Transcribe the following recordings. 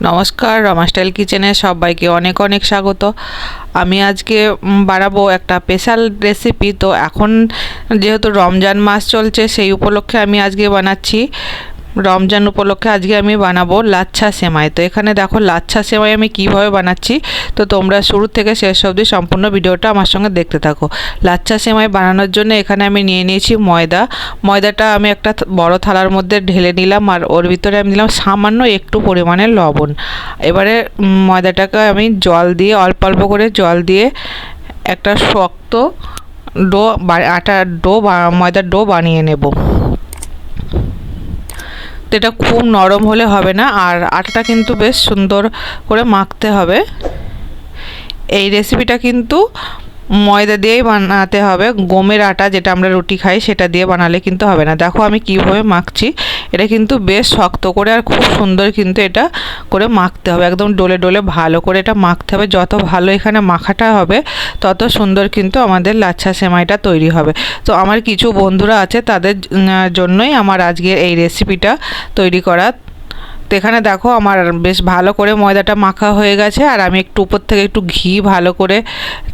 নমস্কার, রমা স্টাইল কিচেনে সবাইকে অনেক অনেক স্বাগত। আমি আজকে বানাবো একটা স্পেশাল রেসিপি। তো এখন যেহেতু রমজান মাস চলছে, সেই উপলক্ষে আমি আজকে বানাচ্ছি রমজান উপলক্ষে আজকে আমি বানাবো লাচ্ছা সেমাই। তো এখানে দেখো লাচ্ছা সেমাই আমি কীভাবে বানাচ্ছি। তো তোমরা শুরু থেকে শেষ অবধি সম্পূর্ণ ভিডিওটা আমার সঙ্গে দেখতে থাকো। লাচ্ছা সেমাই বানানোর জন্য এখানে আমি নিয়ে নিয়েছি ময়দা। ময়দাটা আমি একটা বড় থালার মধ্যে ঢেলে নিলাম আর ওর ভিতরে আমি দিলাম সামান্য একটু পরিমাণে লবণ। এবারে ময়দাটাকে আমি জল দিয়ে, অল্প অল্প করে জল দিয়ে একটা শক্ত ডো আটা ডো ময়দার ডো বানিয়ে নেব। এটা খুব নরম হলে হবে না, আর আটাটা কিন্তু বেশ সুন্দর করে মাখতে হবে। এই রেসিপিটা কিন্তু ময়দা দিয়েই বানাতে হবে, গমের আটা যেটা আমরা রুটি খাই সেটা দিয়ে বানালে কিন্তু হবে না। দেখো আমি কীভাবে মাখছি। এটা কিন্তু বেশ শক্ত করে আর খুব সুন্দর কিন্তু এটা করে মাখতে হবে। একদম ডলে ডোলে ভালো করে এটা মাখতে হবে। যত ভালো এখানে মাখাটা হবে, তত সুন্দর কিন্তু আমাদের লাচ্ছা সেমাইটা তৈরি হবে। তো আমার কিছু বন্ধুরা আছে, তাদের জন্যই আমার আজকের এই রেসিপিটা তৈরি করা। তো এখানে দেখো আমার বেশ ভালো করে ময়দাটা মাখা হয়ে গেছে আর আমি একটু উপর থেকে একটু ঘি ভালো করে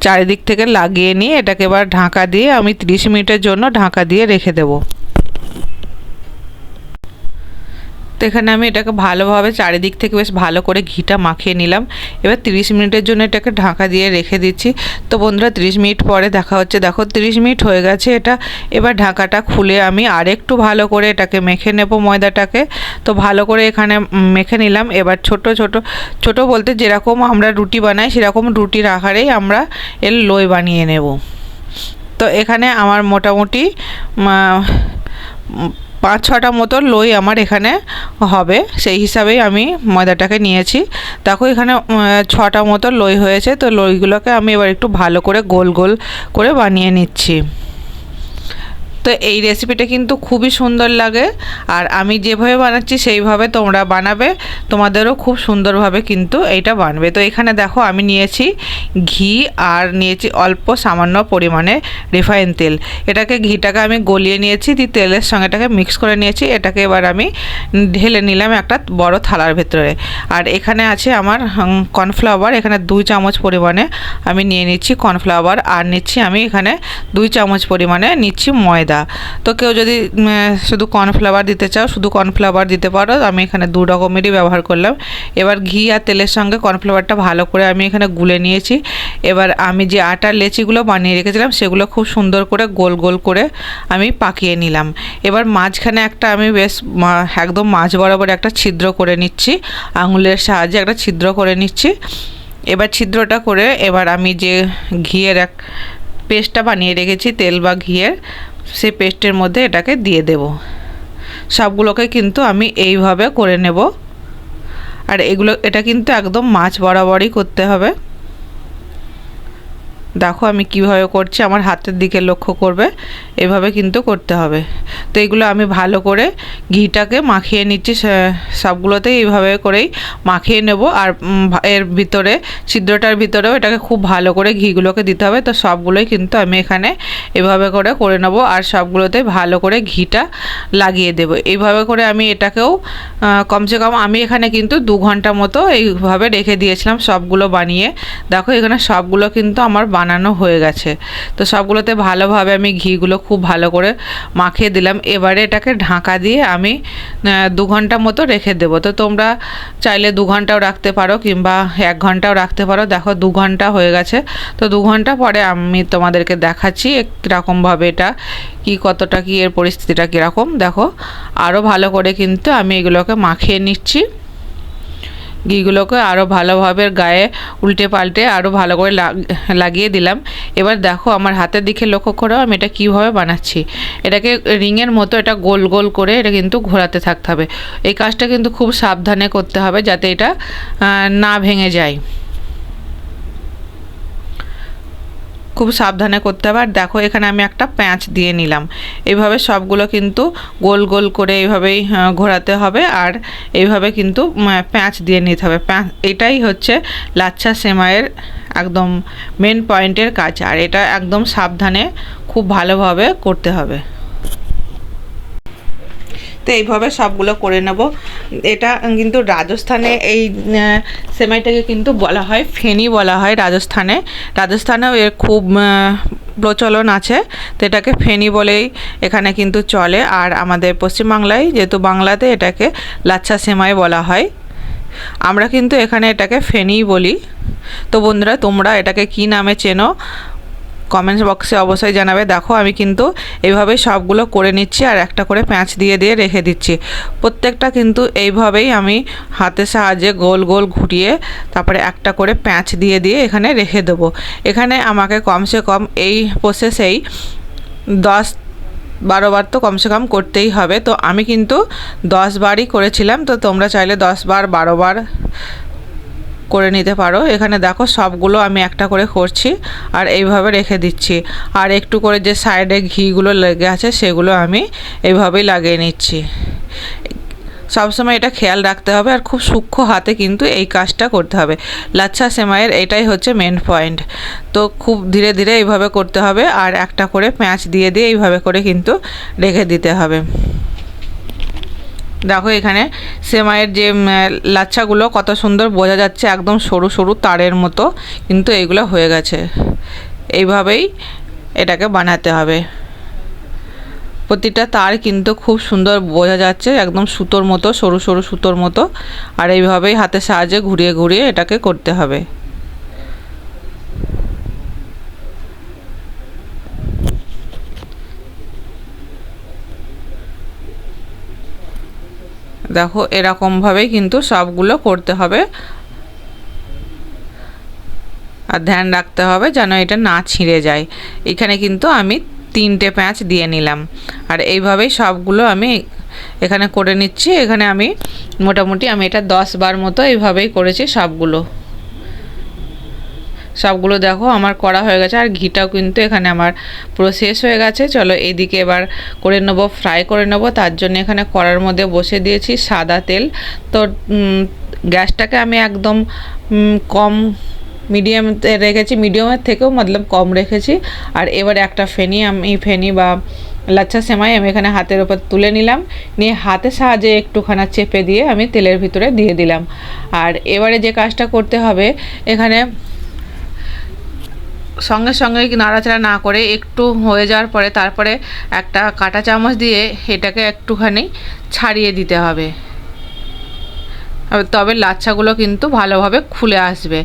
চারিদিক থেকে লাগিয়ে নিয়ে এটাকে এবার ঢাকা দিয়ে আমি 30 মিনিটের জন্য ঢাকা দিয়ে রেখে দেবো। তো এখানে আমি এটাকে ভালোভাবে চারিদিক থেকে বেশ ভালো করে ঘিটা মাখিয়ে নিলাম। এবার 30 মিনিটের জন্য এটাকে ঢাকা দিয়ে রেখে দিচ্ছি। তো বন্ধুরা 30 মিনিট পরে দেখা হচ্ছে। দেখো 30 মিনিট হয়ে গেছে এটা। এবার ঢাকাটা খুলে আমি আরেকটু ভালো করে এটাকে মেখে নেব ময়দাটাকে। তো ভালো করে এখানে মেখে নিলাম। এবার ছোট ছোট ছোট বলতে যেরকম আমরা রুটি বানাই, সেরকম রুটির আকারেই আমরা এর লই বানিয়ে নেব। তো এখানে আমার মোটামুটি পাঁচ ছটা মতো লই আমার এখানে হবে। সেই হিসাবেই আমি ময়দাটাকে নিয়েছি। দেখো এখানে ছটা মতো লই হয়েছে। তো লইগুলোকে আমি এবার একটু ভালো করে গোল গোল করে বানিয়ে নিচ্ছি। তো এই রেসিপিটা কিন্তু খুবই সুন্দর লাগে। আর আমি যেভাবে বানাচ্ছি, সেইভাবে তোমরা বানাবে। তোমাদেরও খুব সুন্দরভাবে কিন্তু এইটা বানবে। তো এখানে দেখো, আমি নিয়েছি ঘি আর নিয়েছি অল্প সামান্য পরিমাণে রিফাইন তেল। এটাকে ঘিটাকে আমি গলিয়ে নিয়েছি, দিয়ে তেলের সঙ্গে এটাকে মিক্স করে নিয়েছি। এটাকে এবার আমি ঢেলে নিলাম একটা বড় থালার ভেতরে। আর এখানে আছে আমার কর্নফ্লাওয়ার এখানে দুই চামচ পরিমাণে আমি নিয়ে নিচ্ছি কর্নফ্লাওয়ার আর নিচ্ছি আমি এখানে দুই চামচ পরিমাণে নিচ্ছি ময়দা। তো কেউ যদি শুধু কর্নফ্লাওয়ার দিতে চাও, শুধু কর্নফ্লাওয়ার দিতে পারো। আমি এখানে দু রকমেরই ব্যবহার করলাম। এবার ঘি আর তেলের সঙ্গে কর্নফ্লাওয়ারটা ভালো করে আমি এখানে গুলে নিয়েছি। এবার আমি যে আটার লেচিগুলো বানিয়ে রেখেছিলাম, সেগুলো খুব সুন্দর করে গোল গোল করে আমি পাকিয়ে নিলাম। এবার মাঝখানে একটা আমি বেশ একদম মাঝ বরাবর একটা ছিদ্র করে নিচ্ছি। আঙুলের সাহায্যে একটা ছিদ্র করে নিচ্ছি। এবার ছিদ্রটা করে এবার আমি যে ঘিয়ের এক পেস্টটা বানিয়ে রেখেছি, তেল বা ঘিয়ের সেই পেস্টের মধ্যে এটাকে দিয়ে দেব। সবগুলোকে কিন্তু আমি এইভাবে করে নেব। আর এগুলো, এটা কিন্তু একদম মাছ বরাবরই করতে হবে। দেখো আমি কীভাবে করছি, আমার হাতের দিকে লক্ষ্য করবে, এভাবে কিন্তু করতে হবে। তো এগুলো আমি ভালো করে ঘিটাকে মাখিয়ে নিচ্ছি সবগুলোতেই এইভাবে করেই মাখিয়ে নেব। আর এর ভিতরে, ছিদ্রটার ভিতরেও এটাকে খুব ভালো করে ঘিগুলোকে দিতে হবে। তো সবগুলোই কিন্তু আমি এখানে এভাবে করে করে নেব আর সবগুলোতে ভালো করে ঘিটা লাগিয়ে দেব। এইভাবে করে আমি এটাকেও কমসে কম আমি এখানে কিন্তু দু ঘণ্টা মতো এইভাবে রেখে দিয়েছিলাম সবগুলো বানিয়ে। দেখো এখানে সবগুলো কিন্তু আমার বানানো হয়ে গেছে। তো সবগুলোতে ভালোভাবে আমি ঘিগুলো খুব ভালো করে মাখিয়ে দিলাম। এবারে এটাকে ঢাকা দিয়ে আমি দু ঘণ্টা মতো রেখে দেবো। তো তোমরা চাইলে দু ঘন্টাও রাখতে পারো কিংবা এক ঘন্টাও রাখতে পারো। দেখো দু ঘণ্টা হয়ে গেছে। তো দু ঘণ্টা পরে আমি তোমাদেরকে দেখাচ্ছি কীরকমভাবে এটা, কি কতটা, কি এর পরিস্থিতিটা কীরকম, দেখো। আরও ভালো করে কিন্তু আমি এগুলোকে মাখিয়ে নিচ্ছি। ঘিগুলোকে আরও ভালোভাবে গায়ে উল্টে পাল্টে আরও ভালো করে লাগিয়ে দিলাম। এবার দেখো আমার হাতের দিকে লক্ষ্য করো, আমি এটা কীভাবে বানাচ্ছি। এটাকে রিংয়ের মতো এটা গোল গোল করে এটা কিন্তু ঘোরাতে থাকতে হবে। এই কাজটা কিন্তু খুব সাবধানে করতে হবে যাতে এটা না ভেঙে যায়। খুব সাবধানে করতে হবে। আর দেখো, এখানে আমি একটা প্যাঁচ দিয়ে নিলাম। এইভাবে সবগুলো কিন্তু গোল গোল করে এইভাবেই ঘোরাতে হবে। আর এইভাবে কিন্তু প্যাঁচ দিয়ে নিতে হবে। প্যাঁচ এটাই হচ্ছে লাচ্ছা সেমাইয়ের একদম মেন পয়েন্টের কাজ। আর এটা একদম সাবধানে খুব ভালোভাবে করতে হবে। তো এইভাবে সবগুলো করে নেব। এটা কিন্তু রাজস্থানে এই সেমাইটাকে কিন্তু বলা হয়, ফেনি বলা হয় রাজস্থানে। রাজস্থানেও এর খুব প্রচলন আছে। তো এটাকে ফেনি বলেই এখানে কিন্তু চলে। আর আমাদের পশ্চিমবাংলায়, যেহেতু বাংলাতে এটাকে লাচ্ছা সেমাই বলা হয়, আমরা কিন্তু এখানে এটাকে ফেনিই বলি। তো বন্ধুরা, তোমরা এটাকে কি নামে চেনো? কমেন্টস বক্সে অবশ্যই জানাবে, দেখো, আমি কিন্তু এইভাবে সবগুলো করে নিচ্ছি আর একটা করে প্যাঁচ দিয়ে দিয়ে রেখে দিচ্ছি। প্রত্যেকটা কিন্তু এইভাবেই আমি হাতের সাহায্যে গোল গোল ঘুরিয়ে তারপরে একটা করে প্যাঁচ দিয়ে দিয়ে এখানে রেখে দেবো। এখানে আমাকে কমসে কম এই প্রসেসেই দশ বারো বার তো কমসে কম করতেই হবে। তো আমি কিন্তু দশ বারই করেছিলাম, তো তোমরা চাইলে দশ বার বারো বার করে নিতে পারো। এখানে দেখো সবগুলো আমি একটা করে করছি আর এইভাবে রেখে দিচ্ছি। আর একটু করে যে সাইডে ঘিগুলো লেগে আছে সেগুলো আমি এইভাবেই লাগিয়ে নিচ্ছি। সবসময় এটা খেয়াল রাখতে হবে আর খুব সূক্ষ্ম হাতে কিন্তু এই কাজটা করতে হবে। লাচ্ছা সেমাইয়ের এটাই হচ্ছে মেন পয়েন্ট তো খুব ধীরে ধীরে এইভাবে করতে হবে আর একটা করে প্যাঁচ দিয়ে দিয়ে এইভাবে করে কিন্তু রেখে দিতে হবে। দেখো এখানে সেমাইয়ের যে লাচ্ছাগুলো কত সুন্দর বোঝা যাচ্ছে একদম সরু সরু তারের মতো, কিন্তু এইগুলো হয়ে গেছে। এইভাবেই এটাকে বানাতে হবে। প্রতিটা তার কিন্তু খুব সুন্দর বোঝা যাচ্ছে, একদম সুতোর মতো, সরু সরু সুতোর মতো, আর এইভাবেই হাতের সাহায্যে ঘুরিয়ে ঘুরিয়ে এটাকে করতে হবে। দেখো, এরকমভাবেই কিন্তু সবগুলো করতে হবে। আর ধ্যান রাখতে হবে যেন এটা না ছিঁড়ে যায়। এখানে কিন্তু আমি তিনটে প্যাঁচ দিয়ে নিলাম। আর এইভাবেই সবগুলো আমি এখানে করে নিচ্ছি। এখানে আমি মোটামুটি আমি এটা দশ বার মতো এইভাবেই করেছি সবগুলো। সবগুলো দেখো, আমার করা হয়ে গেছে, আর ঘিটাও কিন্তু এখানে আমার পুরো শেষ হয়ে গেছে। চলো এদিকে এবার করে নেব ফ্রাই করে নেব। তার জন্য এখানে কড়ার মধ্যে বসে দিয়েছি সাদা তেল। তো গ্যাসটাকে আমি একদম কম মিডিয়ামতে রেখেছি মিডিয়ামের থেকেও মতলব কম রেখেছি। আর এবার একটা ফেনি আমি, ফেনি বা লাচ্ছা সেমাই আমি এখানে হাতের ওপর তুলে নিলাম। নিয়ে হাতের সাহায্যে একটুখানা চেপে দিয়ে আমি তেলের ভিতরে দিয়ে দিলাম। আর এবারে যে কাজটা করতে হবে, এখানে সঙ্গে সঙ্গে নাড়াচাড়া না করে একটু হয়ে যাওয়ার পরে তারপরে একটা কাঁটা চামচ দিয়ে এটাকে একটুখানি ছাড়িয়ে দিতে হবে। তবে লাচ্ছাগুলো কিন্তু ভালোভাবে খুলে আসবে।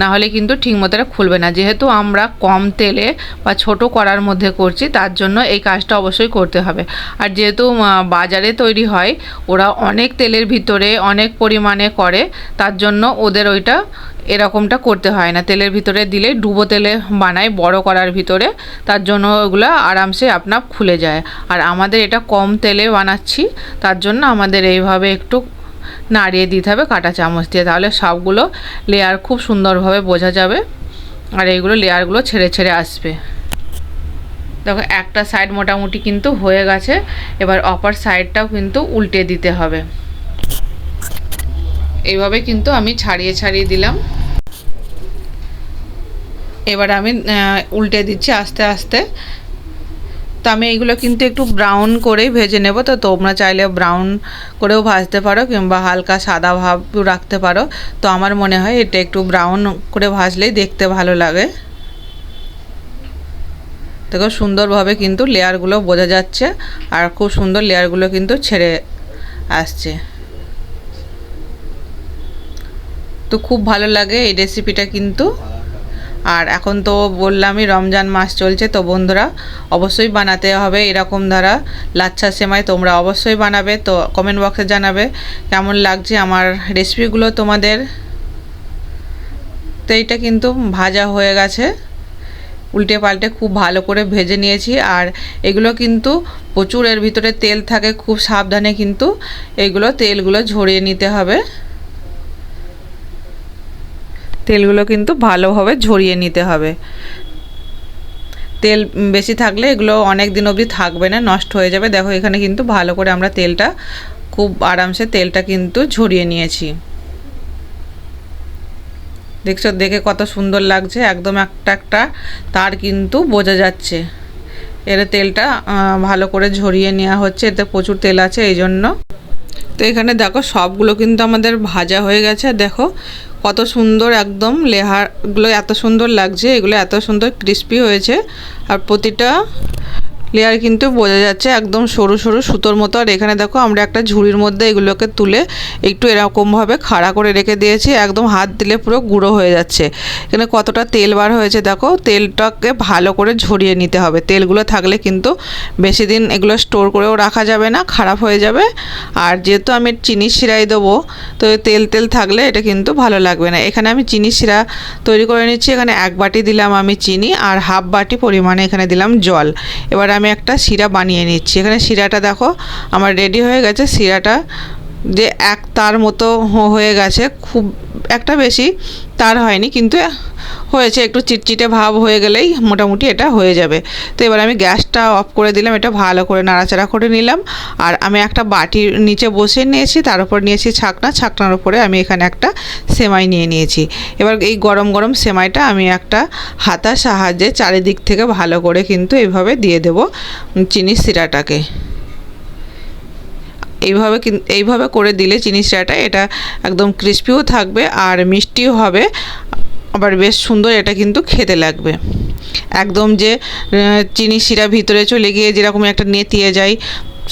না হলে কিন্তু ঠিক মতো এটা খুলবে না। যেহেতু আমরা কম তেলে বা ছোট করার মধ্যে করছি, তার জন্য এই কাজটা অবশ্যই করতে হবে। আর যেহেতু বাজারে তৈরি হয়, ওরা অনেক তেলের ভিতরে অনেক পরিমাণে করে, তার জন্য ওদের ওইটা এরকমটা করতে হয় না। তেলের ভিতরে দিলে ডুবো তেলে বানায়, বড় করার ভিতরে, তার জন্য ওগুলো আরামসে আপনার খুলে যায়। আর আমাদের এটা কম তেলে বানাচ্ছি, তার জন্য আমাদের এইভাবে একটু নাড়িয়ে দিতে হবে কাঁটা চামচ দিয়ে। তাহলে সবগুলো লেয়ার খুব সুন্দরভাবে বোঝা যাবে আর এইগুলো লেয়ারগুলো ছেড়ে ছেড়ে আসবে। দেখো একটা সাইড মোটামুটি কিন্তু হয়ে গেছে, এবার অপার সাইডটাও কিন্তু উল্টে দিতে হবে। এইভাবে কিন্তু আমি ছাড়িয়ে ছাড়িয়ে দিলাম। এবার আমি উল্টে দিচ্ছি আস্তে আস্তে। আমি এইগুলো কিন্তু একটু ব্রাউন করেই ভেজে নেব। তো তোমরা চাইলে ব্রাউন করেও ভাজতে পারো কিংবা হালকা সাদা ভাব রাখতে পারো। তো আমার মনে হয় এটা একটু ব্রাউন করে ভাজলেই দেখতে ভালো লাগে। দেখো সুন্দরভাবে কিন্তু লেয়ারগুলো বোঝা যাচ্ছে আর খুব সুন্দর লেয়ারগুলো কিন্তু ছেড়ে আসছে। তো খুব ভালো লাগে এই রেসিপিটা কিন্তু। আর এখন তো বললামই রমজান মাস চলছে, তো বন্ধুরা অবশ্যই বানাতে হবে এরকম ধারা। লাচ্ছা সেমাই তোমরা অবশ্যই বানাবে, তো কমেন্ট বক্সে জানাবে কেমন লাগছে আমার রেসিপিগুলো তোমাদের। তো এইটা কিন্তু ভাজা হয়ে গেছে, উল্টে পাল্টে খুব ভালো করে ভেজে নিয়েছি। আর এগুলো কিন্তু প্রচুর, এর ভিতরে তেল থাকে, খুব সাবধানে কিন্তু এগুলো তেলগুলো ঝরিয়ে নিতে হবে। তেলগুলো কিন্তু ভালোভাবে ঝরিয়ে নিতে হবে। তেল বেশি থাকলে এগুলো অনেক দিন অবধি থাকবে না, নষ্ট হয়ে যাবে। দেখো, এখানে কিন্তু ভালো করে আমরা তেলটা খুব আরামসে তেলটা কিন্তু ঝরিয়ে নিয়েছি। দেখছ, দেখে কত সুন্দর লাগছে, একদম একটা একটা তার কিন্তু বোঝা যাচ্ছে। এর তেলটা ভালো করে ঝরিয়ে নেওয়া হচ্ছে, এতে প্রচুর তেল আছে এই জন্য তো এখানে দেখো, সবগুলো কিন্তু আমাদের ভাজা হয়ে গেছে। দেখো কত সুন্দর একদম লেহারগুলো এত সুন্দর লাগছে এগুলো এত সুন্দর ক্রিস্পি হয়েছে। আর প্রতিটা লেয়ার কিন্তু বোঝা যাচ্ছে একদম সরু সরু সুতোর মতো। আর এখানে দেখো আমরা একটা ঝুড়ির মধ্যে এগুলোকে তুলে একটু এরকমভাবে খাড়া করে রেখে দিয়েছি, একদম হাত দিলে পুরো গুঁড়ো হয়ে যাচ্ছে। এখানে কতটা তেল বার হয়েছে দেখো, তেলটাকে ভালো করে ঝরিয়ে নিতে হবে। তেলগুলো থাকলে কিন্তু বেশি দিন এগুলো স্টোর করেও রাখা যাবে না, খারাপ হয়ে যাবে। আর যেহেতু আমি চিনি শিরাই দেবো, তো তেল তেল থাকলে এটা কিন্তু ভালো লাগবে না। এখানে আমি চিনি শিরা তৈরি করে নিচ্ছি, এখানে এক বাটি দিলাম আমি চিনি আর হাফ বাটি পরিমাণে এখানে দিলাম জল। এবার আমি একটা শিরা বানিয়ে নিচ্ছি। এখানে শিরাটা দেখো আমার রেডি হয়ে গেছে। শিরাটা যে এক তার মতো হয়ে গেছে, খুব একটা বেশি তার হয়নি, কিন্তু হয়েছে, একটু চিটচিটে ভাব হয়ে গেলেই মোটামুটি এটা হয়ে যাবে। তো এবার আমি গ্যাসটা অফ করে দিলাম, এটা ভালো করে নাড়াচাড়া করে নিলাম, আর আমি একটা বাটির নিচে বসে নিয়েছি, তার উপর নিয়েছি ছাকনা, ছাকনার উপরে আমি এখানে একটা সেমাই নিয়ে নিয়েছি। এবার এই গরম গরম সেমাইটা আমি একটা হাতার সাহায্যে চারিদিক থেকে ভালো করে কিন্তু এইভাবে দিয়ে দেবো চিনির শিরাটাকে। এইভাবে এইভাবে করে দিলে চিনি শিরাটা এটা একদম ক্রিস্পিও থাকবে আর মিষ্টিও হবে। আবার বেশ সুন্দর এটা কিন্তু খেতে লাগবে। একদম যে চিনি শিরা ভিতরে চলে গিয়ে যেরকম একটা নেতিয়ে যায়,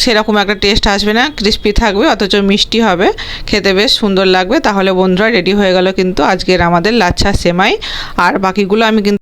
সেরকম একটা টেস্ট আসবে না ক্রিস্পি থাকবে, অথচ মিষ্টি হবে। খেতে বেশ সুন্দর লাগবে। তাহলে বন্ধুরা রেডি হয়ে গেল কিন্তু আজকের আমাদের লাচ্ছা সেমাই। আর বাকিগুলো আমি কিন্তু